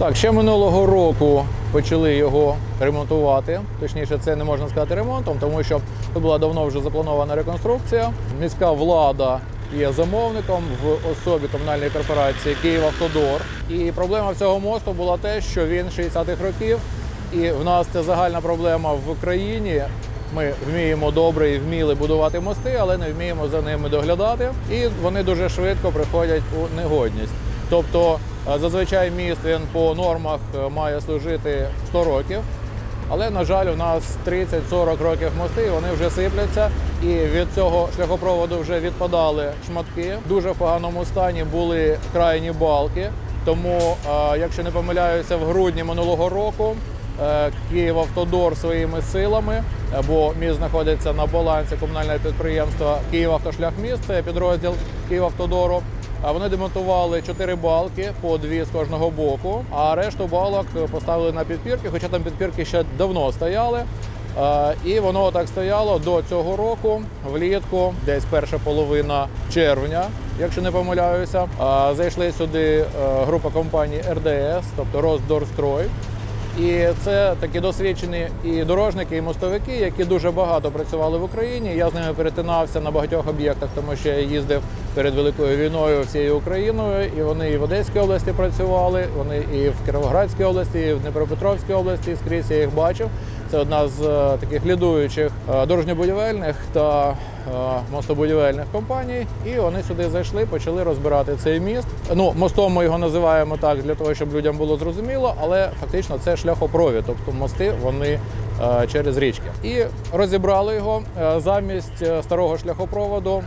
Так, ще минулого року почали його ремонтувати. Точніше, це не можна сказати ремонтом, тому що це була давно вже запланована реконструкція. Міська влада є замовником в особі комунальної корпорації «Київавтодор». І проблема цього мосту була те, що він 60-х років, і в нас це загальна проблема в країні. Ми вміємо добре і вміли будувати мости, але не вміємо за ними доглядати, і вони дуже швидко приходять у негодність. Тобто зазвичай міст він по нормах е, має служити 100 років, але на жаль, у нас 30-40 років мости, вони вже сипляться. І від цього шляхопроводу вже відпадали шматки. Дуже в поганому стані були крайні балки. Тому, е, якщо не помиляюся, в грудні минулого року е, Київавтодор своїми силами, е, бо міст знаходиться на балансі комунального підприємства Київавтошляхміст, це підрозділ Київавтодору. Вони демонтували чотири балки по дві з кожного боку, а решту балок поставили на підпірки, хоча там підпірки ще давно стояли. І воно так стояло до цього року, влітку, десь перша половина червня, якщо не помиляюся. Зайшли сюди е, група компаній РДС, тобто Росдорстрой. І це такі досвідчені і дорожники, і мостовики, які дуже багато працювали в Україні. Я з ними перетинався на багатьох об'єктах, тому що я їздив перед великою війною всією Україною. І вони і в Одеській області працювали, вони і в Кіровоградській області, і в Дніпропетровській області. Скрізь я їх бачив. Це одна з е, таких лідуючих е, дорожньобудівельних та е, мостобудівельних компаній. І вони сюди зайшли, почали розбирати цей міст. Ну, мостом ми його називаємо так для того, щоб людям було зрозуміло, але фактично це шляхопровід, тобто мости вони через річки. І розібрали його замість старого шляхопроводу,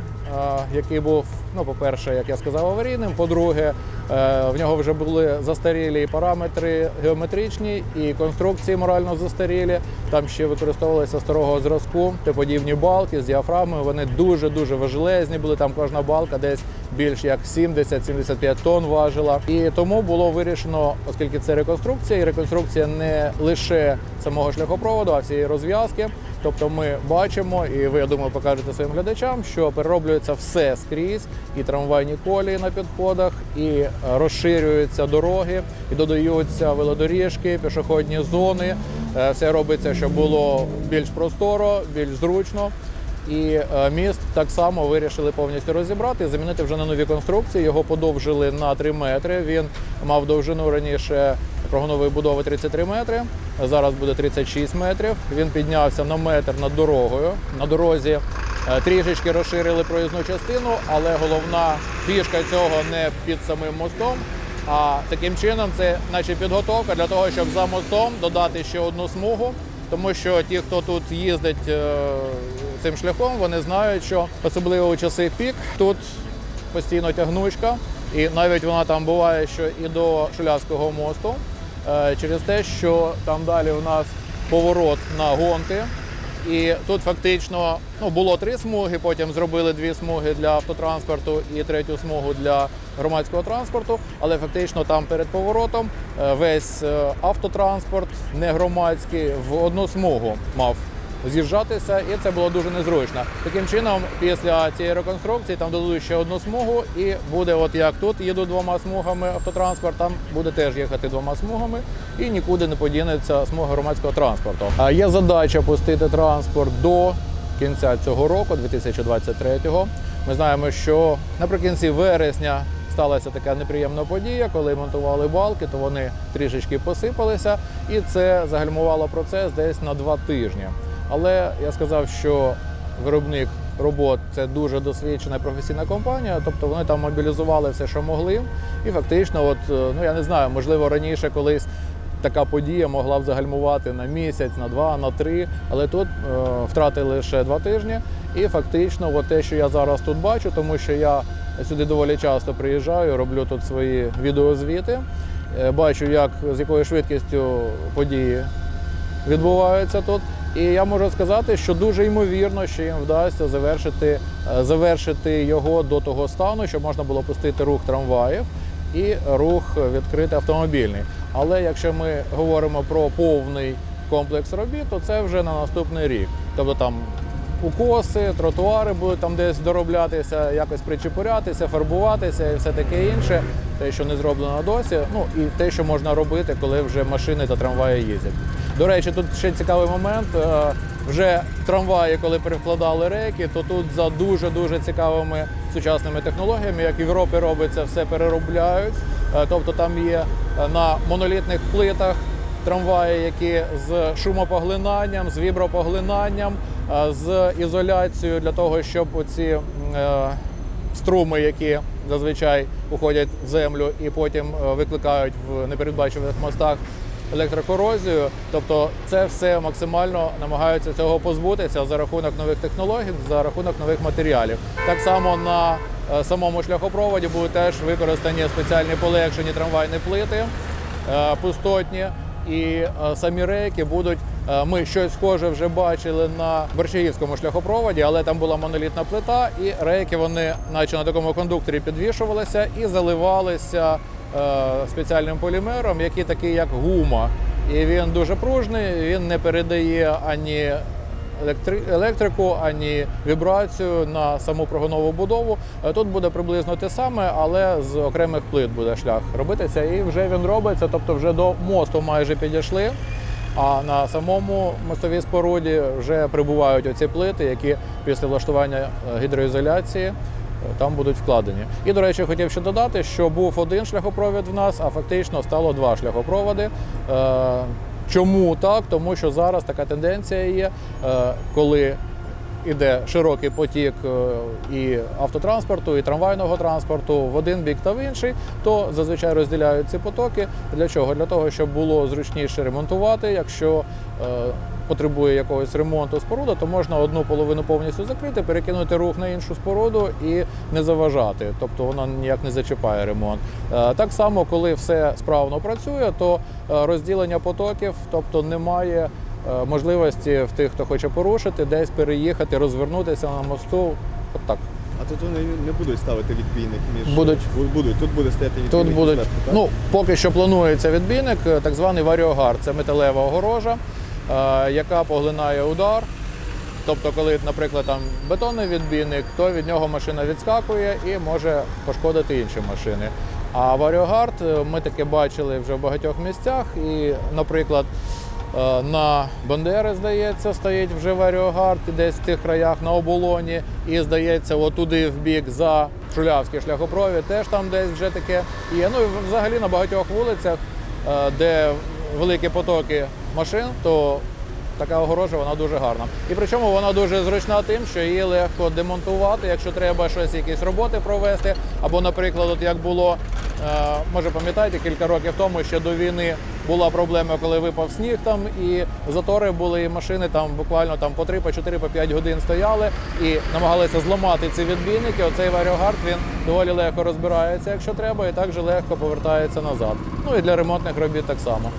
який був, ну, по-перше, як я сказав, аварійним. По-друге, е, в нього вже були застарілі параметри геометричні і конструкції морально застарілі. Там ще використовувалися старого зразку подібні балки з діафрагмою. Вони дуже дуже важелезні були. Там кожна балка десь більш як 70-75 тонн важила. І тому було вирішено, оскільки це реконструкція, і реконструкція не лише самого шляхопроводу, а всієї розв'язки. Тобто ми бачимо, і ви я думаю, покажете своїм глядачам, що перероблюється все скрізь, і трамвайні колії на підходах, і е, розширюються дороги, і додаються велодоріжки, пішохідні зони. Е, Все робиться, щоб було більш просторо, більш зручно. І е, міст так само вирішили повністю розібрати, замінити вже на нові конструкції. Його подовжили на 3 метри. Він мав довжину раніше прогонової будови 33 метри. Зараз буде 36 метрів. Він піднявся на метр над дорогою. На дорозі трішечки розширили проїзну частину, але головна фішка цього не під самим мостом. А таким чином це наче підготовка для того, щоб за мостом додати ще одну смугу. Тому що ті, хто тут їздить е, цим шляхом, вони знають, що особливо у часи пік тут постійно тягнучка, і навіть вона там буває, що і до Шулявського мосту, е, через те, що там далі у нас поворот на гонки. І тут фактично ну, було три смуги, потім зробили дві смуги для автотранспорту і третю смугу для громадського транспорту. Але фактично там перед поворотом е, весь е, автотранспорт, не громадський, в одну смугу мав з'їжджатися, і це було дуже незручно. Таким чином, після цієї реконструкції там додадуть ще одну смугу, і буде, от як тут їдуть двома смугами автотранспорт, там буде теж їхати двома смугами, і нікуди не подінеться смуга громадського транспорту. А є задача пустити транспорт до кінця цього року, 2023-го. Ми знаємо, що наприкінці вересня сталася така неприємна подія, коли монтували балки, то вони трішечки посипалися, і це загальмувало процес десь на два тижні. Але я сказав, що виробник робот це дуже досвідчена професійна компанія, тобто вони там мобілізували все, що могли, і фактично, от е, ну я не знаю, можливо, раніше колись. Така подія могла б загальмувати на місяць, на два, на три, але тут е, втратили лише два тижні. І фактично, от те, що я зараз тут бачу, тому що я сюди доволі часто приїжджаю, роблю тут свої відеозвіти, е, бачу, як з якою швидкістю події відбуваються тут. І я можу сказати, що дуже ймовірно, що їм вдасться завершити, е, завершити його до того стану, щоб можна було пустити рух трамваїв і рух відкритий автомобільний. Але якщо ми говоримо про повний комплекс робіт, то це вже на наступний рік. Тобто там укоси, тротуари будуть там десь дороблятися, якось причепурятися, фарбуватися і все таке інше. Те, що не зроблено досі, ну і те, що можна робити, коли вже машини та трамваї їздять. До речі, тут ще цікавий момент. е, Вже трамваї, коли перекладали рейки, то тут за дуже дуже цікавими сучасними технологіями, як в Європі робиться, все переробляють. Е, Тобто там є е, на монолітних плитах трамваї, які з шумопоглинанням, з вібропоглинанням, з ізоляцією для того, щоб оці струми, які зазвичай уходять в землю і потім викликають в непередбачуваних мостах електрокорозію. Тобто це все максимально намагаються цього позбутися за рахунок нових технологій, за рахунок нових матеріалів. Так само на е, самому шляхопроводі будуть теж використані спеціальні полегшені трамвайні плити е, пустотні. І е, самі рейки будуть. Ми щось схоже вже бачили на Борщагівському шляхопроводі, але там була монолітна плита, і рейки вони, наче на такому кондукторі, підвішувалися і заливалися спеціальним полімером, який такий як гума. І він дуже пружний, він не передає ані електрику, ані вібрацію на саму прогонову будову. Е, Тут буде приблизно те саме, але з окремих плит буде шлях робитися. І вже він робиться, тобто вже до мосту майже підійшли. А на самому мостовій споруді вже прибувають оці плити, які після влаштування е, гідроізоляції е, там будуть вкладені. І, до речі, хотів ще додати, що був один шляхопровід в нас, а фактично стало два шляхопроводи. Е, Чому так? Тому що зараз така тенденція є, е, коли іде широкий потік е, і автотранспорту, і трамвайного транспорту в один бік та в інший, то зазвичай розділяють ці потоки. Для чого? Для того, щоб було зручніше ремонтувати. Якщо потребує якогось ремонту споруда, то можна одну половину повністю закрити, перекинути рух на іншу споруду і не заважати. Тобто вона ніяк не зачіпає ремонт. Е, Так само, коли все справно працює, то е, розділення потоків, тобто немає е, можливості в тих, хто хоче порушити, десь переїхати, розвернутися на мосту. От так. А тут вони не будуть ставити відбійник між Будуть. Будуть. Тут буде стояти відбійник. Тут будуть зверху, так? ну поки що планується відбійник, так званий варіогар. Це металева огорожа, яка поглинає удар. Тобто, коли, наприклад, там бетонний відбійник, то від нього машина відскакує і може пошкодити інші машини. А варіогард е, ми таке бачили вже в багатьох місцях. І, наприклад, е, на Бандери, здається, стоїть вже варіогард десь в тих краях на оболоні. І здається, отуди в бік за Шулявський шляхопровід теж там десь вже таке є. Ну і взагалі на багатьох вулицях, е, де великі потоки машин, то така огорожа вона дуже гарна. І причому вона дуже зручна тим, що її легко демонтувати, якщо треба щось, якісь роботи провести. Або, наприклад, от як було, е, може пам'ятаєте, кілька років тому ще до війни була проблема, коли випав сніг там, і затори були, і машини там буквально там по 3, по 4, по 5 годин стояли і намагалися зламати ці відбійники. Оцей варіогард він доволі легко розбирається, якщо треба, і також легко повертається назад. Ну і для ремонтних робіт так само.